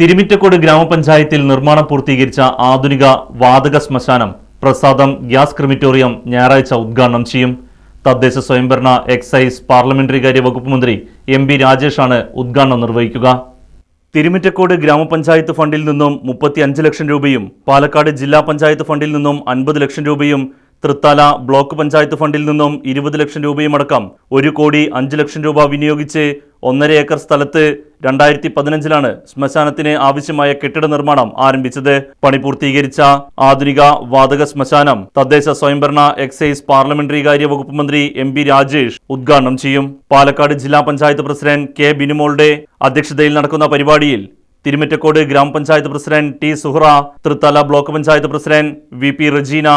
തിരുമിറ്റക്കോട് ഗ്രാമപഞ്ചായത്തിൽ നിർമ്മാണം പൂർത്തീകരിച്ച ആധുനിക വാതക ശ്മശാനം പ്രസാദം ഗ്യാസ് ക്രിമിറ്റോറിയം ഞായറാഴ്ച ഉദ്ഘാടനം ചെയ്യും. തദ്ദേശ സ്വയംഭരണ എക്സൈസ് പാർലമെന്ററി കാര്യ വകുപ്പ് മന്ത്രി എം ബി രാജേഷാണ് ഉദ്ഘാടനം നിർവഹിക്കുക. തിരുമിറ്റക്കോട് ഗ്രാമപഞ്ചായത്ത് ഫണ്ടിൽ നിന്നും മുപ്പത്തി ലക്ഷം രൂപയും പാലക്കാട് ജില്ലാ പഞ്ചായത്ത് ഫണ്ടിൽ നിന്നും അൻപത് ലക്ഷം രൂപയും തൃത്താല ബ്ലോക്ക് പഞ്ചായത്ത് ഫണ്ടിൽ നിന്നും ഇരുപത് ലക്ഷം രൂപയും അടക്കം ഒരു കോടി അഞ്ച് ലക്ഷം രൂപ വിനിയോഗിച്ച് ഒന്നര ഏക്കർ സ്ഥലത്ത് രണ്ടായിരത്തി പതിനഞ്ചിലാണ് ശ്മശാനത്തിന് ആവശ്യമായ കെട്ടിട നിർമ്മാണം ആരംഭിച്ചത്. പണി പൂർത്തീകരിച്ച ആധുനിക വാതക ശ്മശാനം തദ്ദേശ സ്വയംഭരണ എക്സൈസ് പാർലമെന്ററി കാര്യ വകുപ്പ് മന്ത്രി എം പി രാജേഷ് ഉദ്ഘാടനം ചെയ്യും. പാലക്കാട് ജില്ലാ പഞ്ചായത്ത് പ്രസിഡന്റ് കെ ബിനുമോളുടെ അധ്യക്ഷതയിൽ നടക്കുന്ന പരിപാടിയിൽ Thirumittakode grama panchayat president T Suhra Thrithala block panchayat president V P Rajeena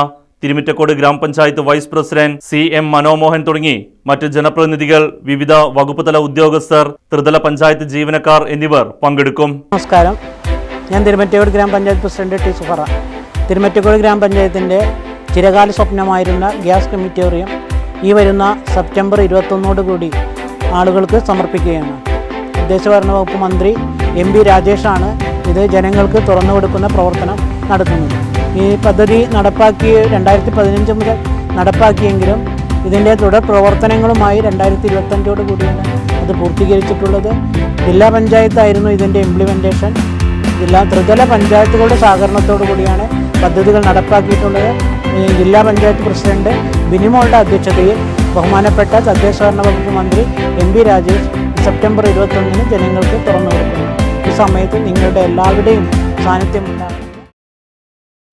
Thirumittakode grama panchayat vice president C M Manomohan തുടങ്ങി മറ്റ് ജനപ്രതിനിധികൾ വിവിധ വകുപ്പ് തല ഉദ്യോഗസ്ഥർ ത്രിതല പഞ്ചായത്ത് ജീവനക്കാർ എന്നിവർ പങ്കെടുക്കും. നമസ്കാരം. ഞാൻ തിരുമറ്റക്കോട് ഗ്രാമപഞ്ചായത്ത് പ്രസിഡന്റ് ടി സുഹറ. തിരുമറ്റക്കോട് ഗ്രാമപഞ്ചായത്തിന്റെ ചിരകാല സ്വപ്നമായിരുന്ന ഗ്യാസ് കമ്മിറ്റോറിയം ഈ വരുന്ന സെപ്റ്റംബർ ഇരുപത്തൊന്നോടുകൂടി ആളുകൾക്ക് സമർപ്പിക്കുകയാണ്. തദ്ദേശഭരണ വകുപ്പ് മന്ത്രി എം പി രാജേഷാണ് ഇത് ജനങ്ങൾക്ക് തുറന്നു കൊടുക്കുന്ന പ്രവർത്തനം നടത്തുന്നത്. ഈ പദ്ധതി നടപ്പാക്കി രണ്ടായിരത്തി പതിനഞ്ച് മുതൽ നടപ്പാക്കിയെങ്കിലും ഇതിന്റെ തുടർ പ്രവർത്തനങ്ങളുമായി രണ്ടായിരത്തി ഇരുപത്തഞ്ചോട് കൂടിയാണ് അത് പൂർത്തീകരിച്ചിട്ടുള്ളത്. ജില്ലാ പഞ്ചായത്തായിരുന്നു ഇതിന്റെ ഇംപ്ലിമെന്റേഷൻ ജില്ലാ ത്രിതല പഞ്ചായത്തുകളുടെ സഹകരണത്തോടു കൂടിയാണ് പദ്ധതികൾ നടപ്പാക്കിയിട്ടുള്ളത്. ജില്ലാ പഞ്ചായത്ത് പ്രസിഡന്റ് ബിനിമോളുടെ അധ്യക്ഷതയിൽ ബഹുമാനപ്പെട്ട തദ്ദേശ ഭരണ വകുപ്പ് മന്ത്രി എം പി രാജേഷ് സെപ്റ്റംബർ ഇരുപത്തൊന്നിന് ജനങ്ങൾക്ക് തുറന്നു കൊടുക്കുന്നു ഈ സമയത്ത് നിങ്ങളുടെ എല്ലാവരുടെയും സാന്നിധ്യം ഉണ്ടാകും